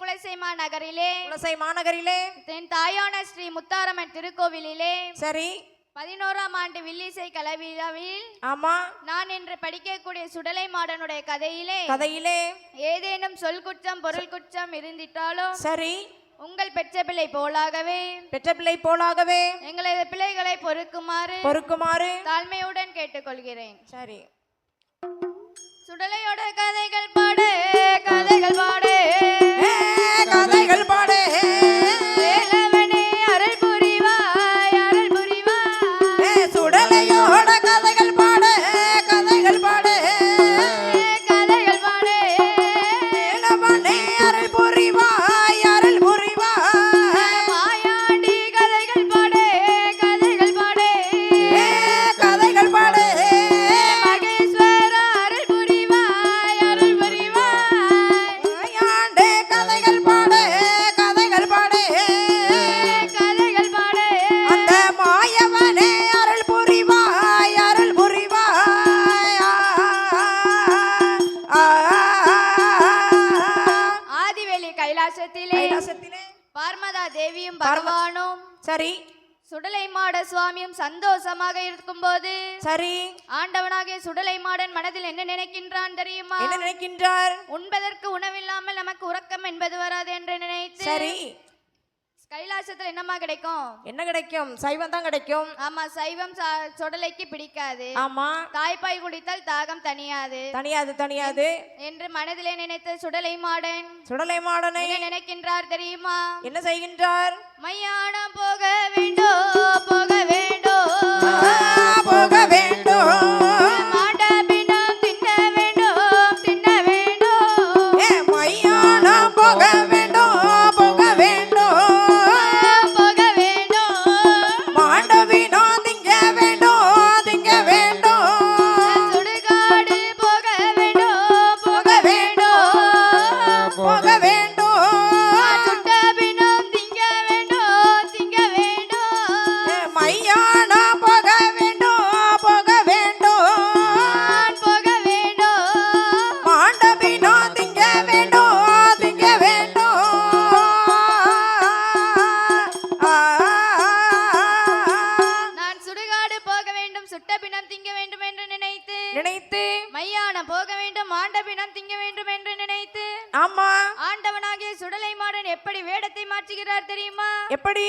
குலசை மாநகரிலே தென் தாயான ஸ்ரீ முத்தாரம்மன் திருக்கோவிலிலே. சரி. பதினோராம் ஆண்டு வில்லிசை கலவிழாவில் ஆமா. நான் இன்று படிக்கக்கூடிய சுடலை மாடனுடைய கதையிலே கதையிலே. ஏதேனும் சொல் குற்றம் பொருள் குற்றம் இருந்திட்டாலும் சரி. உங்கள் பெற்ற பிள்ளை போலாகவே. பெற்ற பிள்ளை போலாகவே. எங்களது பிள்ளைகளை பொறுக்குமாறு பொறுக்குமாறு. தாழ்மையுடன் கேட்டுக்கொள்கிறேன். சரி. சுடலையோட கதைகள் பாடு கதைகள் பாடு. சரி. சுடலை மாட சுவாமியும் சந்தோஷமாக இருக்கும்போது சரி. ஆண்டவனாகிய சுடலை மாடன் மனதில் என்ன நினைக்கின்றான் தெரியுமா? என்ன நினைக்கின்றார்? உண்பதற்கு உணவில்லாமல் நமக்கு உறக்கம் என்பது வராது என்று நினைத்து சரி. கைலாசத்துல என்னமா கிடைக்கும்? என்ன கிடைக்கும்? சைவம் தான் கிடைக்கும். ஆமா சைவம் சுடலைக்கு பிடிக்காது. ஆமா. தாய்ப்பால் குடித்தால் தாகம் தணியாது தனியாது தனியாது. என்று மனதிலே நினைத்த சுடலை மாடன். சுடலை மாடனை. நினைக்கின்றார் தெரியுமா? என்ன செய்கின்றார்? மையானம் போக வேண்டும் போக வேண்டும் திங்க வேண்டும் என்று நினைத்து. நினைத்து. மையானம் போக வேண்டும் ஆண்ட பிணம் திங்க வேண்டும் என்று நினைத்து. ஆமா. ஆண்டவனாகிய சுடலை மாடன் எப்படி வேடத்தை மாற்றுகிறார் தெரியுமா? எப்படி?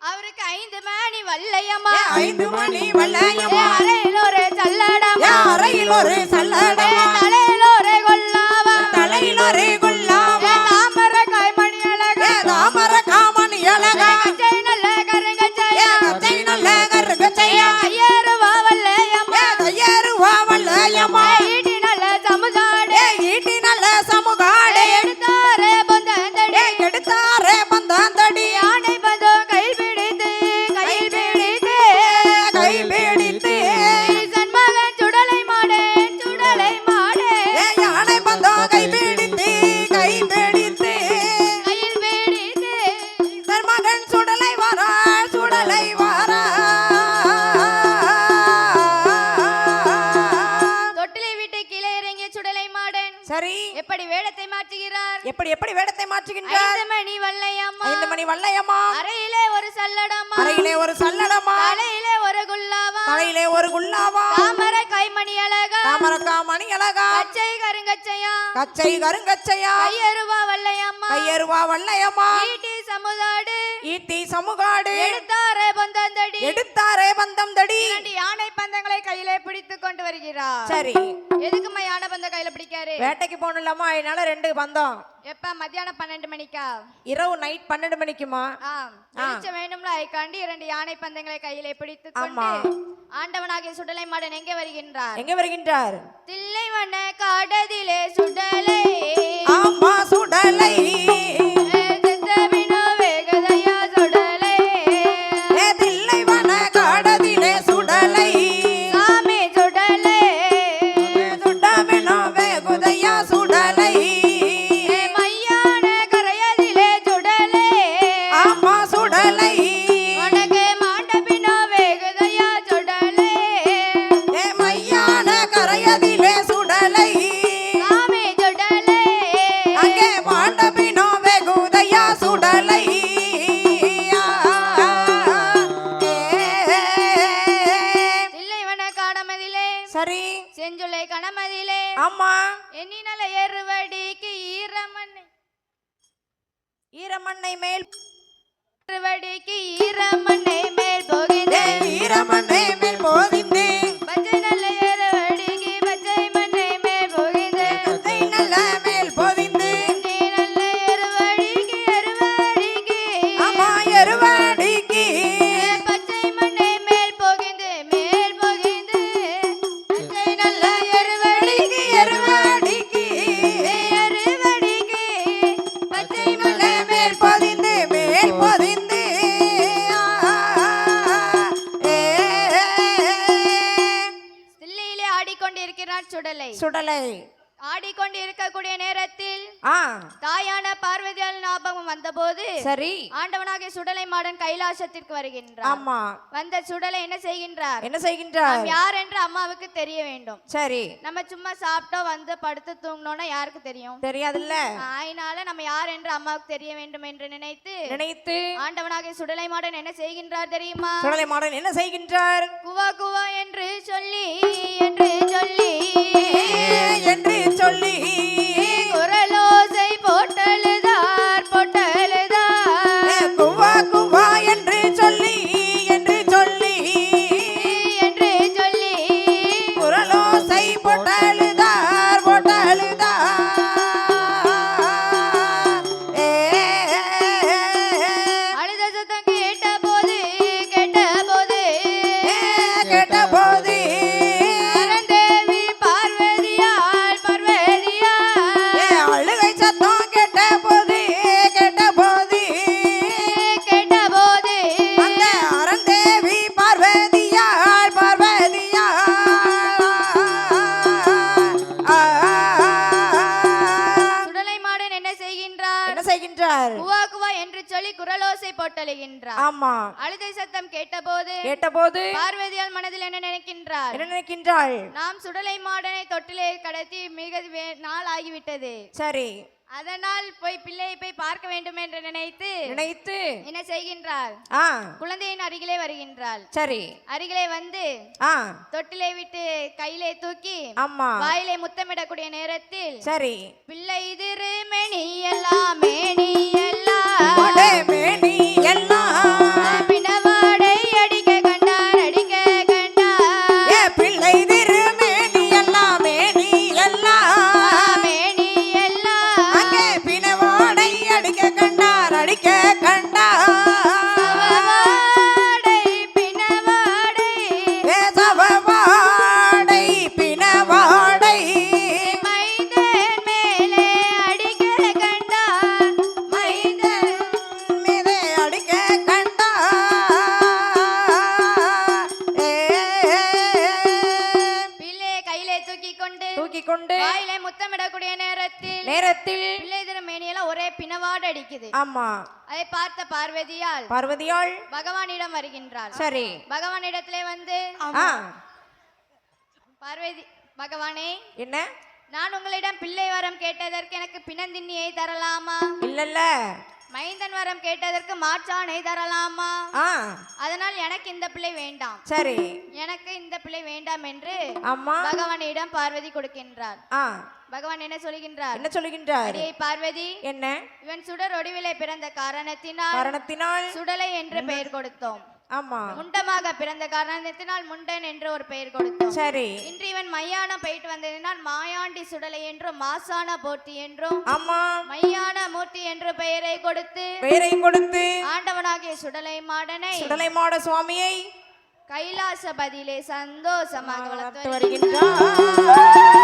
அவருக்கு ஐந்து மணி வல்லையம்மா. ஐந்து மணி வல்லையம்மா. அறையில் ஒரு சல்லடமா அறையில் ஒரு சல்லடமா தலையில் ஒரு கொல்லாவா. தலையில் ஒரு மணி வல்லையம்மா அறையிலே ஒரு சல்லடமா? அறையிலே ஒரு சல்லடமா? தலையிலே ஒரு குல்லாவா? தலையிலே ஒரு குல்லாவா? தாமரை கைமணி அழகா? தாமரக்கா மணி அழகா? பச்சை கருங்கச்சையா? கச்சை கருங்கச்சையா? கையருவா வல்லையம்மா? கையருவா வல்லையம்மா? ஈட்டி சமுதாடு ஈட்டி சமுகாடு. எடுத்தாரே பந்தந்தடி. எடுத்தாரே பந்தம் தடி இரண்டு யானை பந்தங்களை கையிலே பிடித்து கொண்டு வருகிறார். சரி. எதுக்குமா யானை பந்தம் கையில பிடிக்காரு? வேட்டைக்கு போகணும்லாமா அதனால ரெண்டு பந்தம். எப்ப மத்தியானம் பன்னெண்டு மணிக்கா? இரவு நைட் பன்னெண்டு மணிக்குமா வெளிச்சம் வேண்டும்ல ஐக்காண்டி இரண்டு யானை பந்தங்களை கையிலே பிடித்து கொண்டு. ஆண்டவனாகிய சுடலை மாடன் எங்கே வருகின்றார்? எங்க வருகின்றார்? தில்லை வண்ண காடதிலே சுடலை. ஆமா சுடலை. ஈரமண்ணை மேல் போகின்றே ஈரமண்ணை மேல் போதிந்து ஆடிக்கொண்டு இருக்கக்கூடிய நேரத்தில் தாயான பார்வதியால் ஞாபகம் வந்தபோது சரி. ஆண்டவனாகிய சுடலை மாடன் கைலாசத்திற்கு வருகின்றார். ஆமா. வந்த சுடலை என்ன செய்கின்றார்? என்ன செய்கின்றார்? யார் என்று அம்மாவுக்கு தெரிய வேண்டும். சரி. நம்ம சும்மா சாப்பிட்டோம் வந்து படுத்து தூங்கினோம்னா யாருக்கு தெரியும்? தெரியாதுல்ல. அதனால நம்ம யார் என்று அம்மாவுக்கு தெரிய வேண்டும் என்று நினைத்து நினைத்து ஆண்டவனாகிய சுடலை மாடன் என்ன செய்கின்றார் தெரியுமா? சுடலை மாடன் என்ன செய்கின்றார்? குவா குவா என்று சொல்லி என்று சொல்லி சொல்லி குரலோசை போட்டழுகின்றார் ஆமா. அழுதை சத்தம் கேட்டபோது கேட்டபோது பார்வதியால் மனதில் என்ன நினைக்கின்றார்? என்ன நினைக்கின்றாள் நாம் சுடலை மாடனை தொட்டிலே கடத்தி மிக நாள் ஆகிவிட்டது. சரி. அதனால் போய் பிள்ளையை போய் பார்க்க வேண்டும் என்று நினைத்து நினைத்து என்ன செய்கின்றார் ஆ. குழந்தையின் அருகிலே வருகின்றாள். சரி. அருகிலே வந்து ஆ. தொட்டிலை விட்டு கையிலே தூக்கி ஆமா. வாயிலே முத்தமிடக்கூடிய நேரத்தில் சரி. பிள்ளை திரு மேனி எல்லாம் மேனி எல்லாம். மேனி எல்லாம். அடிக்குது. ஆமா. அதை பார்த்த பார்வதியால் பார்வதியாள் பகவானிடம் வருகின்றாள். சரி. பகவானிடத்திலே வந்து பார்வதி பகவானே என்ன? நான் உங்களிடம் பிள்ளை வரம் கேட்டதற்கு எனக்கு பிணந்தின்னியை தரலாமா? இல்லல்ல. மைந்தன் வரம் கேட்டதற்கு மாற்றானை தரலாமா? அதனால் எனக்கு இந்த பிள்ளை வேண்டாம். சரி. எனக்கு இந்த பிள்ளை வேண்டாம் என்று அம்மா பகவானிடம் பார்வதி கொடுக்கின்றார் பகவான் என்ன சொல்கின்றார்? என்ன சொல்லுகின்றார் அடியை பார்வதி என்ன? இவன் சுடர் ஒடிவிலே பிறந்த காரணத்தினால் காரணத்தினால் சுடலை என்று பெயர் கொடுத்தோம். ஆமா. முண்டமாக பிறந்த காரணத்தினால் முண்டன் என்று ஒரு பெயர் கொடுத்தோம். சரி. இன்று இவன் மையானம் போயிட்டு வந்ததினால் மாயாண்டி சுடலை என்றும் மாசான போட்டி என்றும் ஆமா. மையான மூர்த்தி என்ற பெயரை கொடுத்து பெயரை கொடுத்து ஆண்டவனாகிய சுடலை மாடனை சுடலை மாட சுவாமியை கைலாசபதியிலே சந்தோஷமாக வளர்த்து வருகின்றார்.